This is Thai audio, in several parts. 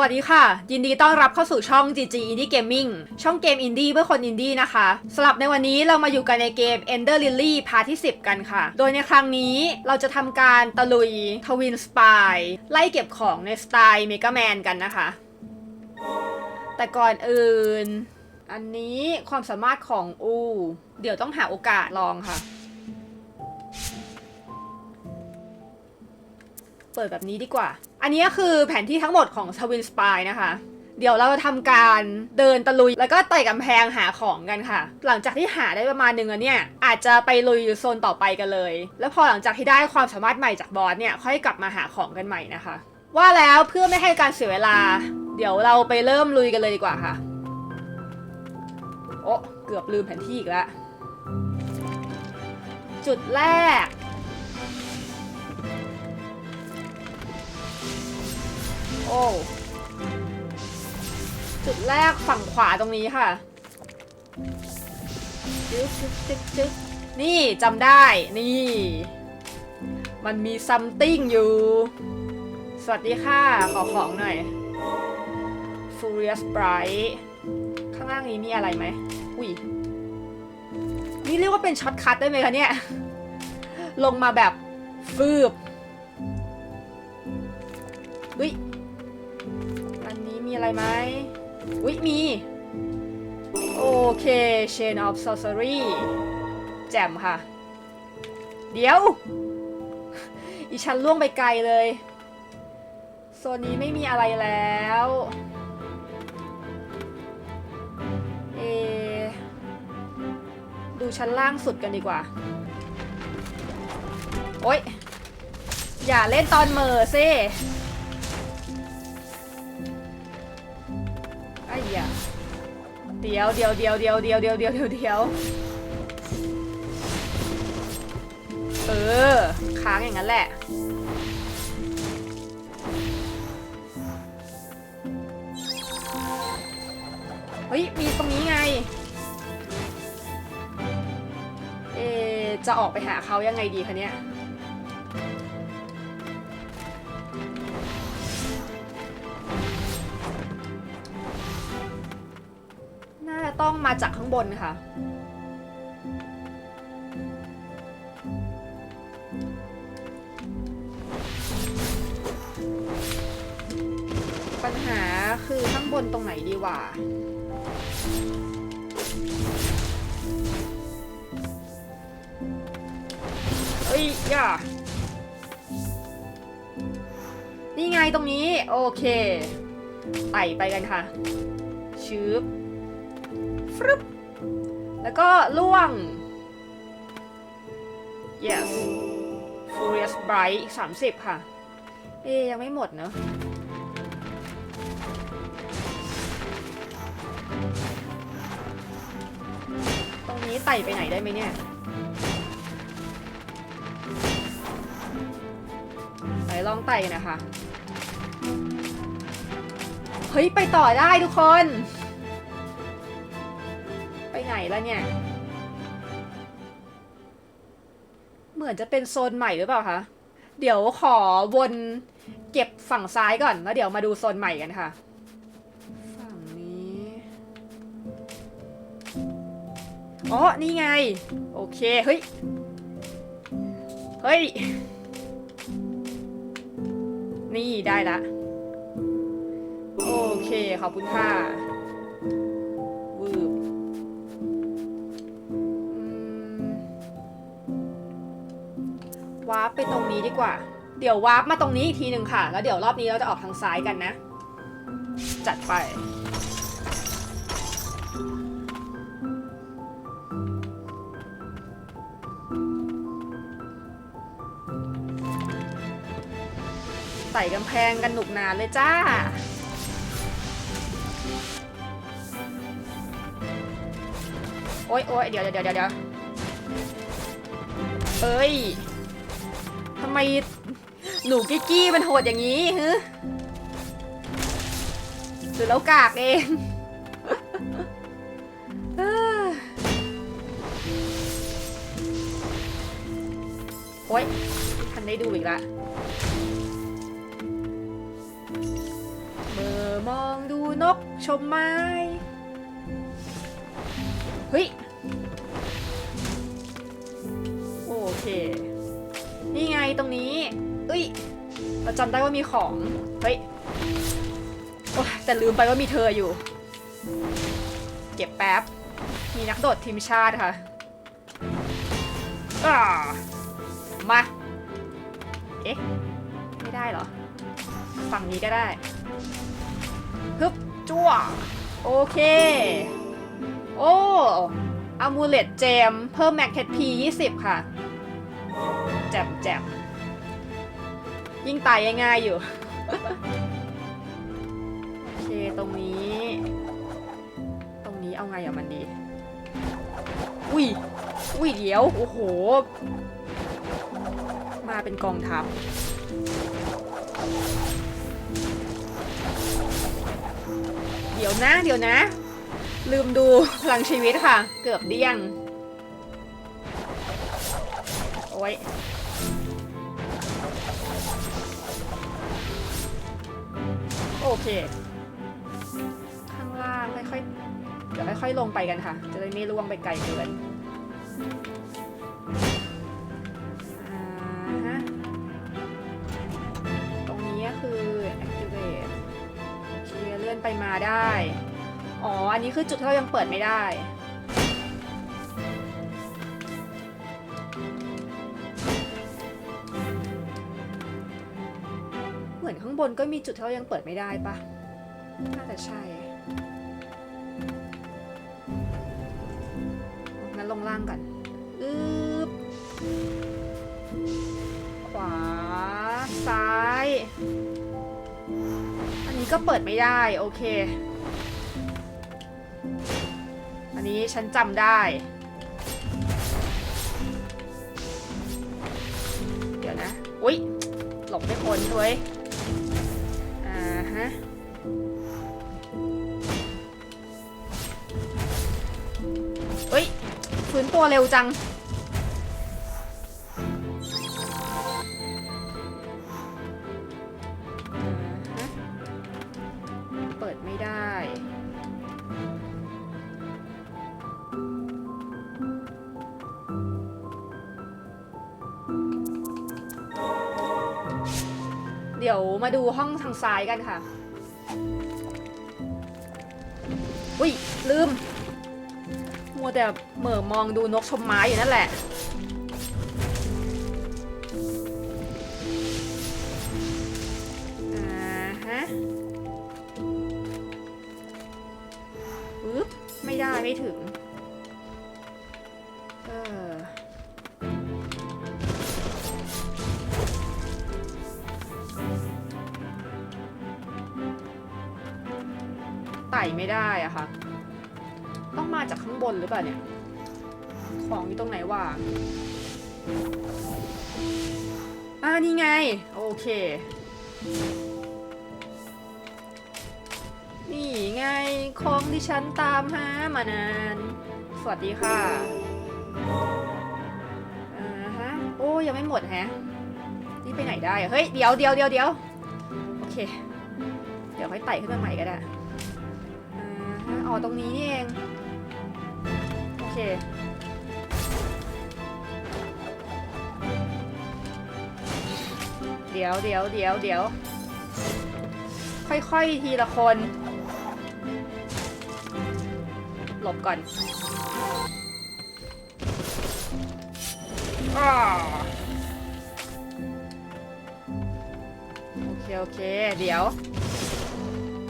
วัสดีค่ะ ยินดีต้อนรับเข้าสู่ช่อง GG Indie Gaming ช่องเกมอินดี้เพื่อคนอินดี้นะคะสำหรับในวันนี้เรามาอยู่กันในเกม Ender Lily พาร์ทที่ 10 กันค่ะ โดยในครั้งนี้เราจะทำการตะลุยทวินสปายไล่เก็บของในสไตล์เมกาแมนกันนะคะ แต่ก่อนอื่น อันนี้ความสามารถของอู เดี๋ยวต้องหาโอกาสลองค่ะ เปิดแบบนี้ดีกว่า อันนี้คือแผนที่ทั้งหมดของทวินสปายนะคะ เดี๋ยวเราจะทำการเดินตะลุย แล้วก็ไต่กำแพงหาของกันค่ะ หลังจากที่หาได้ประมาณหนึ่งแล้วเนี่ย อาจจะไปลุยโซนต่อไปกันเลย แล้วพอหลังจากที่ได้ความสามารถใหม่จากบอสเนี่ย ค่อยกลับมาหาของกันใหม่นะคะ ว่าแล้วเพื่อไม่ให้การเสียเวลา เดี๋ยวเราไปเริ่มลุยกันเลยดีกว่าค่ะ โอ้เกือบลืมแผนที่อีกแล้วจุดแรก โอ้จุดแรกฝั่งขวาตรงนี้ค่ะจึ๊กจึ๊กจึ๊กจึ๊กนี่จำได้ นี่ มันมีซัมติงอยู่ สวัสดีค่ะ ขอของหน่อย Furious Bright ข้างล่างนี้มีอะไรไหม อุ้ย นี่เรียกว่าเป็นช็อตคัทได้ไหมคะเนี่ย ลงมาแบบฟืบอุ้ย อะไรไหมอุ้ยมี โอเค Chain of Sorcery แจ่มค่ะ เดี๋ยว อีฉันล่วงไปไกลเลย โซนนี้ไม่มีอะไรแล้วเอดูชั้นล่างสุดกันดีกว่า โอ๊ย อย่าเล่นตอนเมอซิ ดี๋ยวเดี๋ยวเดี๋ยวเดี๋ยวเดี๋ยวเดี๋ยวเดี๋ยวเดี๋ยวเดี๋ยวเออ ค้างอย่างนั้นแหละ เฮ้ย มีตรงนี้ไง เอ จะออกไปหาเขายังไงดีคะเนี่ย ต้องมาจากข้างบนค่ะ ปัญหาคือข้างบนตรงไหนดีวะเอ้ยอย่านี่ไงตรงนี้ โอเคไต่ไปกันค่ะชืบ ฟรึบแล้วก็ล่วง yes furious bright อีก 30 ค่ะ เอ๊ยังไม่หมดเนอะตรงนี้ไต่ไปไหนได้ไหมเนี่ยไหนลองไต่กันนะคะ เฮ้ย ไปต่อได้ทุกคน แล้วเนี่ย เหมือนจะเป็นโซนใหม่หรือเปล่าคะ เดี๋ยวขอวนเก็บฝั่งซ้ายก่อน แล้วเดี๋ยวมาดูโซนใหม่กันค่ะ ฝั่งนี้ อ๋อ นี่ไง โอเค เฮ้ย เฮ้ย นี่ได้ละ โอเค ขอบคุณค่ะ วาร์ปไปตรงนี้ดีกว่า เดี๋ยววาร์ปมาตรงนี้อีกทีหนึ่งค่ะ แล้วเดี๋ยวรอบนี้เราจะออกทางซ้ายกันนะ จัดไป ใส่กำแพงกันหนุกหนานเลยจ้าโอ๊ยโอ๊ยเดี๋ยวเดี๋ยวเดี๋ยวเดี๋ยวเอ้ย ไมหนูกิ๊กี้มันโหดอย่างนี้ฮึหรือแล้วกากเองเอ้อโอ๊ยทันได้ดูอีกละเบอร์นกชมไม้ เฮ้ย โอเค นี่ไงตรงนี้เอ้ยเราจำได้ว่ามีของ เฮ้ยโอ้แต่ลืมไปว่ามีเธออยู่ เก็บแป๊บ มีนักโดดทีมชาติค่ะอามา เอ๊ะ ไม่ได้เหรอ ฝั่งนี้ก็ได้ ฮึบจ้วโอเค โอ้อามูเลตเจม เพิ่มแม็กเทสพี20 ค่ะ แจ่มแจ่มยิ่งตายง่ายๆอยู่ โอเคตรงนี้ ตรงนี้เอาไงอะมันดี อุ้ย อุ้ยเดี๋ยว โอ้โห มาเป็นกองทัพเดี๋ยวนะ เดี๋ยวนะ ลืมดูพลังชีวิตค่ะ เกือบเดี้ยง โอ้ย โอเค ข้างล่างค่อยๆ เดี๋ยวค่อยๆลงไปกันค่ะ จะได้ไม่ล่วงไปไกลเกินฮะตรงนี้ก็คือ activate เลื่อนไปมาได้ อ๋อ อันนี้คือจุดที่เรายังเปิดไม่ได้ บนก็มีจุดที่เรายังเปิดไม่ได้ปะน่าจะใช่งั้นลงล่างก่อนอึ๊บขวา ซ้าย อันนี้ก็เปิดไม่ได้ โอเค อันนี้ฉันจำได้ เดี๋ยวนะ อุ๊ย หลบไม่พ้นด้วย ตัวเร็วจัง เปิดไม่ได้เดี๋ยวมาดูห้องทางซ้ายกันค่ะ อุ้ย ลืม วแต่เหม่อมองดูนกชมไม้อยู่นั่นแหละ อ่าฮะปึ๊บ ไม่ได้ไม่ถึง เออ ไต่ไม่ได้อะค่ะ มาจากข้างบนหรือเปล่าเนี่ย ของอยู่ตรงไหนวะอ่านี่ไง โอเค นี่ไงของที่ฉันตามหามานาน สวัสดีค่ะอ่าฮะ โอ้ยังไม่หมดแฮะ นี่ไปไหนได้อะเฮ้ย เดี๋ยวเดี๋ยวเดี๋ยวเดี๋ยวโอเค เดี๋ยวค่อยไต่ขึ้นมาใหม่ก็ได้อ่าฮะอ๋อตรงนี้นี่เอง เคเดี๋ยวเดี๋ยวเดี๋ยวเดี๋ยว ค่อยๆ ทีละคน หลบก่อนอโอเค โอเค เดี๋ยว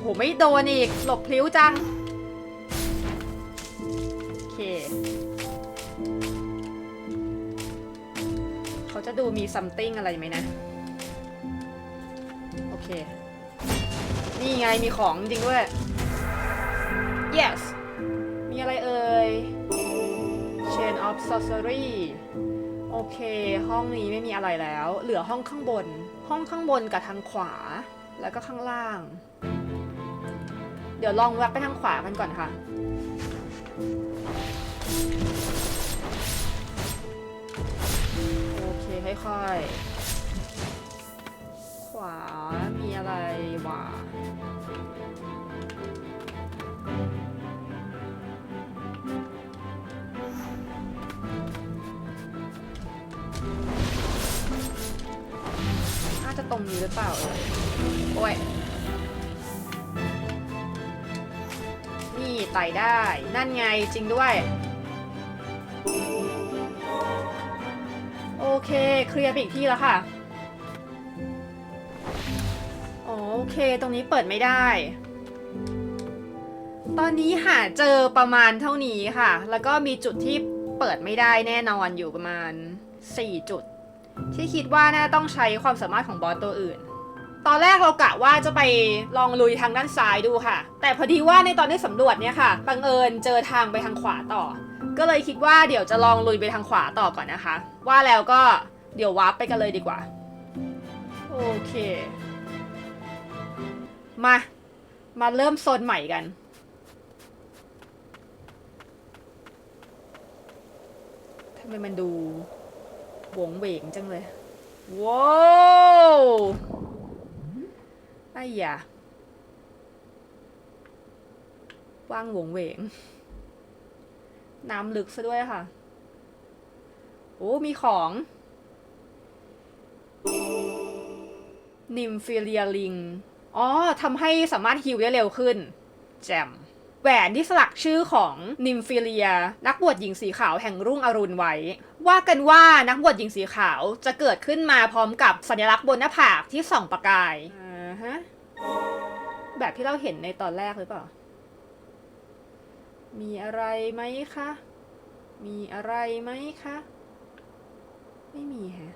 โห ไม่โดนอีก หลบพลิ้วจัง เคเขาจะดูมี something อะไรไหมนะ โอเค นี่ไงมีของจริงด้วย yes มีอะไรเอ่ย chain of sorcery โอเค ห้องนี้ไม่มีอะไรแล้ว เหลือห้องข้างบน ห้องข้างบนกับทางขวา แล้วก็ข้างล่าง เดี๋ยวลองแวะไปทางขวากันก่อนค่ะ ค่อยๆ ขวา มีอะไรวะน่าจะตรงนี้หรือเปล่าเอ่ยโอ้ย นี่ไต่ได้ นั่นไงจริงด้วย เคเคลียร์ไปอีกที่แล้วค่ะอ๋อโอเค ตรงนี้เปิดไม่ได้ ตอนนี้หาเจอประมาณเท่านี้ค่ะ แล้วก็มีจุดที่เปิดไม่ได้แน่นอนอยู่ประมาณ 4 จุด ที่คิดว่าน่าต้องใช้ความสามารถของบอสตัวอื่น ตอนแรกเรากะว่าจะไปลองลุยทางด้านซ้ายดูค่ะ แต่พอดีว่าในตอนที่สำรวจเนี่ยค่ะ บังเอิญเจอทางไปทางขวาต่อ ก็เลยคิดว่าเดี๋ยวจะลองลุยไปทางขวาต่อก่อนนะคะ ว่าแล้วก็เดี๋ยววาร์ปไปกันเลยดีกว่า โอเค มา มาเริ่มโซนใหม่กัน ทำไมมันดูหวงเหวงจังเลย ว้าวไอ้ยาว่างหวงเหวง น้ำลึกซะด้วยค่ะ โอ้ มีของนิมฟิเลียลิง อ๋อ ทำให้สามารถฮิวได้เร็วขึ้น แจม แหวนที่สลักชื่อของนิมฟิเลีย นักบวชหญิงสีขาวแห่งรุ่งอรุณไว้ ว่ากันว่านักบวชหญิงสีขาวจะเกิดขึ้นมาพร้อมกับสัญลักษณ์บนหน้าผากที่ส่องประกาย อ่าฮะ แบบที่เราเห็นในตอนแรกหรือเปล่า มีอะไรไหมคะ มีอะไรไหมคะ ไม่มีฮะ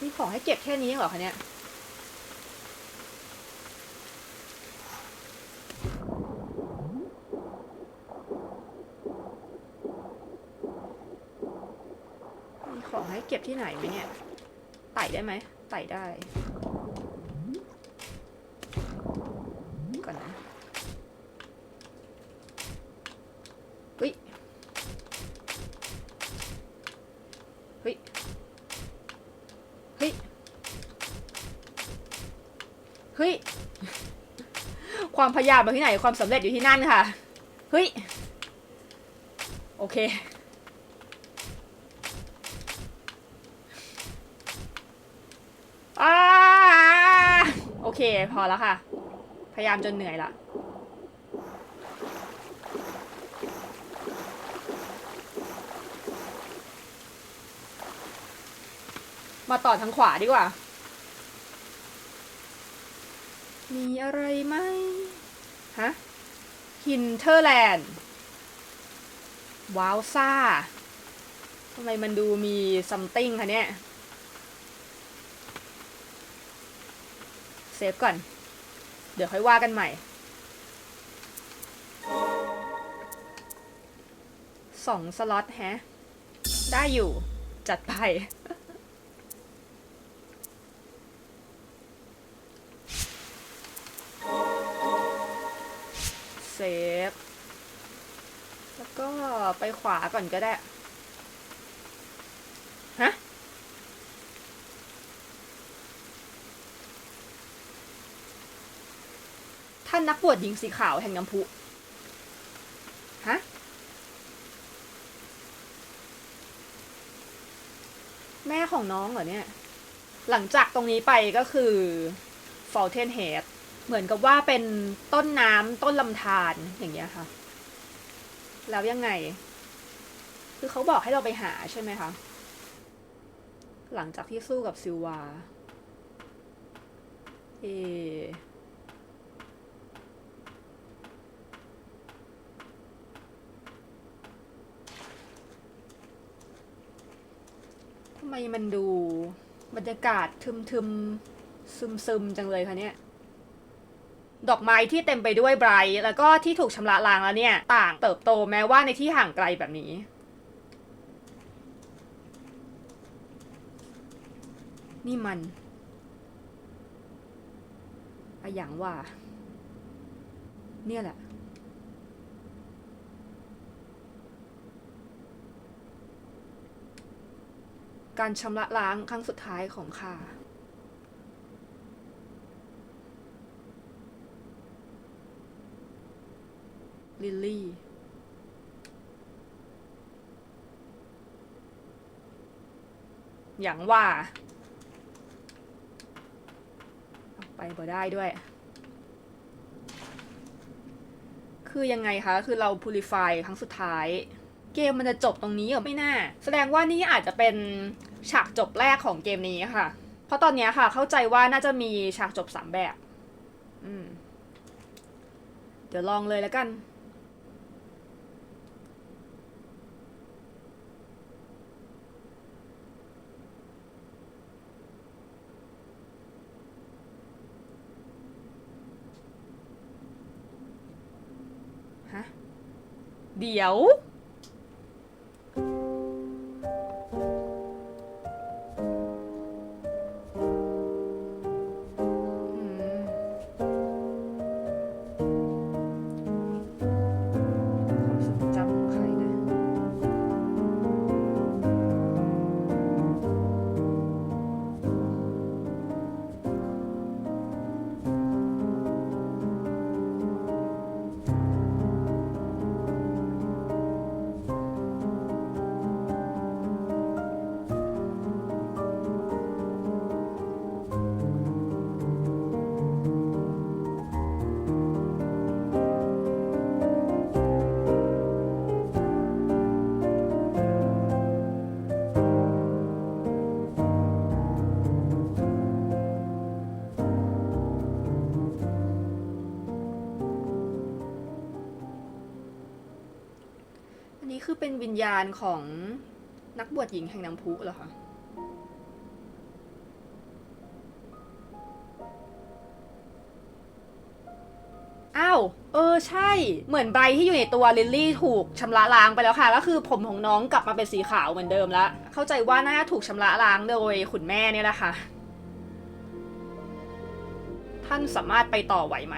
มีของให้เก็บแค่นี้เหรอคะเนี่ย มีของให้เก็บที่ไหนไหมเนี่ย ไต่ได้ไหม ไต่ได้ ก่อนนะเฮ้ย เฮ้ย เฮ้ย เฮ้ย ความพยายามมาที่ไหน ความสำเร็จอยู่ที่นั่นค่ะ เฮ้ย โอเคอ่าโอเค พอแล้วค่ะ พยายามจนเหนื่อยละ มาต่อทางขวาดีกว่า มีอะไรไหมฮะฮินเทอร์แลนด์ว้าวซ่าทำไมมันดูมีซัมติงคะเนี่ย เซฟก่อน เดี๋ยวค่อยว่ากันใหม่ สองสล็อตแฮะ ได้อยู่จัดไป ฟ แล้วก็ไปขวาก่อนก็ได้ ฮะ ท่านนักบวชหญิงสีขาวแห่งน้ำพุ ฮะ แม่ของน้องเหรอเนี่ย หลังจากตรงนี้ไปก็คือ Fountain Head เหมือนกับว่าเป็นต้นน้ำต้นลำธารอย่างเงี้ยค่ะ แล้วยังไง คือเขาบอกให้เราไปหาใช่ไหมคะ หลังจากที่สู้กับซิลวา เอทำไมมันดูบรรยากาศทึมๆซึมๆจังเลยคะเนี่ย ดอกไม้ที่เต็มไปด้วยไบรท์แล้วก็ที่ถูกชำระล้างแล้วเนี่ย ต่างเติบโตแม้ว่าในที่ห่างไกลแบบนี้นี่มันอะอย่างว่า เนี่ยแหละ การชำระล้างครั้งสุดท้ายของข้าิลลี่อย่างว่า ไปบ่ได้ด้วย คือยังไงคะ คือเรา purify ครั้งสุดท้าย เกมมันจะจบตรงนี้เหรอไม่น่า แสดงว่านี่อาจจะเป็นฉากจบแรกของเกมนี้ค่ะ เพราะตอนนี้ค่ะ เข้าใจว่าน่าจะมีฉากจบสามแบบ อืม เดี๋ยวลองเลยแล้วกัน ฮะ เดี๋ยว คือเป็นวิญญาณของนักบวชหญิงแห่งน้ำพุเหรอคะอ้าว เออใช่ เหมือนใบที่อยู่ในตัวลิลลี่ถูกชำระล้างไปแล้วค่ะ ก็คือผมของน้องกลับมาเป็นสีขาวเหมือนเดิมแล้ว เข้าใจว่าน่าถูกชำระล้างโดยขุนแม่เนี่ยแหละค่ะ ท่านสามารถไปต่อไหวไหม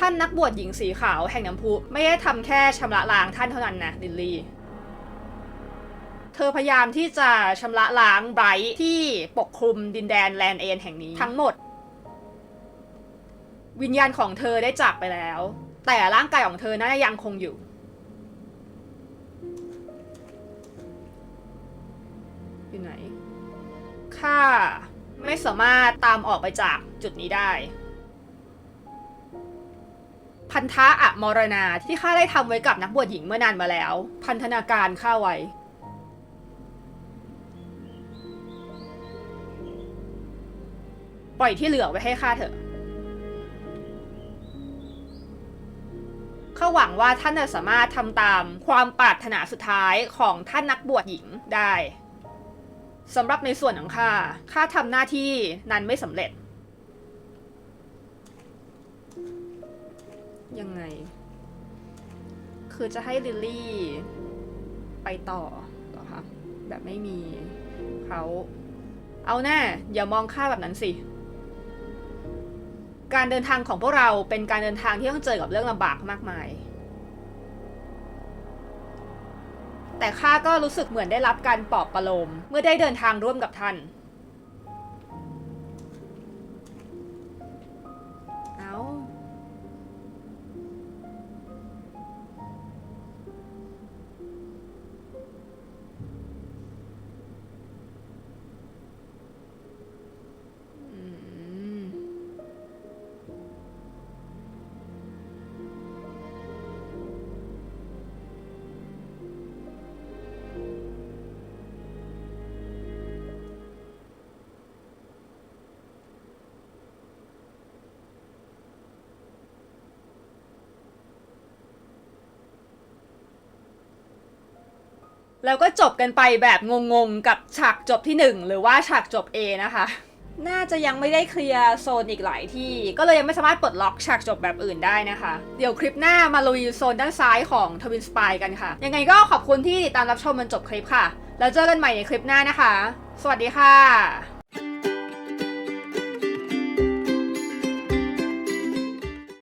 ท่านนักบวชหญิงสีขาวแห่งน้ำพุ ไม่ได้ทำแค่ชำระล้างท่านเท่านั้นนะลิลลี่เธอพยายามที่จะชำระล้างไบรท์ที่ปกคลุมดินแดนแลนเอนแห่งนี้ทั้งหมด วิญญาณของเธอได้จากไปแล้ว แต่ร่างกายของเธอนั้นยังคงอยู่ อยู่ไหนข้าไม่สามารถตามออกไปจากจุดนี้ได้ พันธะอะมรณาที่ข้าได้ทำไว้กับนักบวชหญิงเมื่อนานมาแล้ว พันธนาการข้าไว้ ปล่อยที่เหลือไว้ให้ข้าเถอะข้าหวังว่าท่านจะสามารถทำตามความปรารถนาสุดท้ายของท่านนักบวชหญิงได้สำหรับในส่วนของข้าข้าทำหน้าที่นั้นไม่สำเร็จ ยังไง คือจะให้ลิลลี่ไปต่อเหรอคะแบบไม่มีเขาเอาแน่อย่ามองข้าแบบนั้นสิ การเดินทางของพวกเราเป็นการเดินทางที่ต้องเจอกับเรื่องลำบากมากมาย แต่ข้าก็รู้สึกเหมือนได้รับการปลอบประโลมเมื่อได้เดินทางร่วมกับท่าน แล้วก็จบกันไปแบบงงๆ กับฉากจบที่ 1 หรือว่าฉากจบ A นะคะ น่าจะยังไม่ได้เคลียร์โซนอีกหลายที่ ก็เลยยังไม่สามารถปลดล็อกฉากจบแบบอื่นได้นะคะ เดี๋ยวคลิปหน้ามาลุยโซนด้านซ้ายของทวินสปายกันค่ะ ยังไงก็ขอบคุณที่ติดตามรับชมมันจบคลิปค่ะ แล้วเจอกันใหม่ในคลิปหน้านะคะ สวัสดีค่ะ